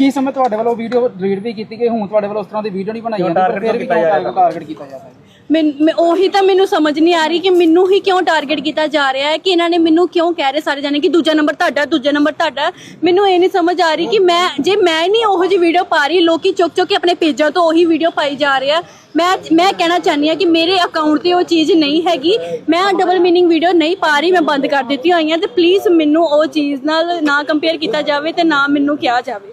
ਕੀ ਸਮੇਂ ਤੁਹਾਡੇ ਵੱਲੋਂ ਵੀਡੀਓ ਡਿਲੀਟ ਵੀ ਕੀਤੀ ਗਈ? ਹੁਣ ਤੁਹਾਡੇ ਵੱਲੋਂ ਉਸ ਤਰ੍ਹਾਂ ਦੀ ਵੀਡੀਓ ਨਹੀਂ ਬਣਾਈ ਜਾਂਦੀ ਪਰ ਫਿਰ ਵੀ ਕਿਉਂ ਟਾਰਗੇਟ ਕੀਤਾ ਜਾਂਦਾ ਹੈ? ਮੈਂ ਉਹੀ ਤਾਂ ਮੈਨੂੰ ਸਮਝ ਨਹੀਂ ਆ ਰਹੀ ਕਿ ਮੈਨੂੰ ਹੀ ਕਿਉਂ ਟਾਰਗੇਟ ਕੀਤਾ ਜਾ ਰਿਹਾ ਹੈ ਕਿ ਇਹਨਾਂ ਨੇ ਮੈਨੂੰ ਕਿਉਂ ਕਹਿ ਰਹੇ ਸਾਰੇ ਜਾਣੇ ਕਿ ਦੂਜਾ ਨੰਬਰ ਤੁਹਾਡਾ ਦੂਜਾ ਨੰਬਰ ਤੁਹਾਡਾ। ਮੈਨੂੰ ਇਹ ਨਹੀਂ ਸਮਝ ਆ ਰਹੀ ਕਿ ਮੈਂ ਜੇ ਮੈਂ ਨਹੀਂ ਉਹੋ ਜਿਹੀ ਵੀਡੀਓ ਪਾ ਰਹੀ ਲੋਕੀ ਚੁੱਕ ਚੁੱਕ ਕੇ ਆਪਣੇ ਪੇਜਾਂ ਤੋਂ ਉਹੀ ਵੀਡੀਓ ਪਾਈ ਜਾ ਰਹੇ ਆ। ਮੈਂ ਮੈਂ ਕਹਿਣਾ ਚਾਹੁੰਦੀ ਆ ਕਿ ਮੇਰੇ ਅਕਾਊਂਟ ਤੇ ਉਹ ਚੀਜ਼ ਨਹੀਂ ਹੈਗੀ। ਮੈਂ ਡਬਲ ਮੀਨਿੰਗ ਵੀਡੀਓ ਨਹੀਂ ਪਾ ਰਹੀ ਮੈਂ ਬੰਦ ਕਰ ਦਿੱਤੀ ਹੋਈਆਂ ਤੇ ਪਲੀਜ਼ ਮੈਨੂੰ ਉਹ ਚੀਜ਼ ਨਾਲ ਨਾ ਕੰਪੇਅਰ ਕੀਤਾ ਜਾਵੇ ਤੇ ਨਾ ਮੈਨੂੰ ਕਿਹਾ ਜਾਵੇ।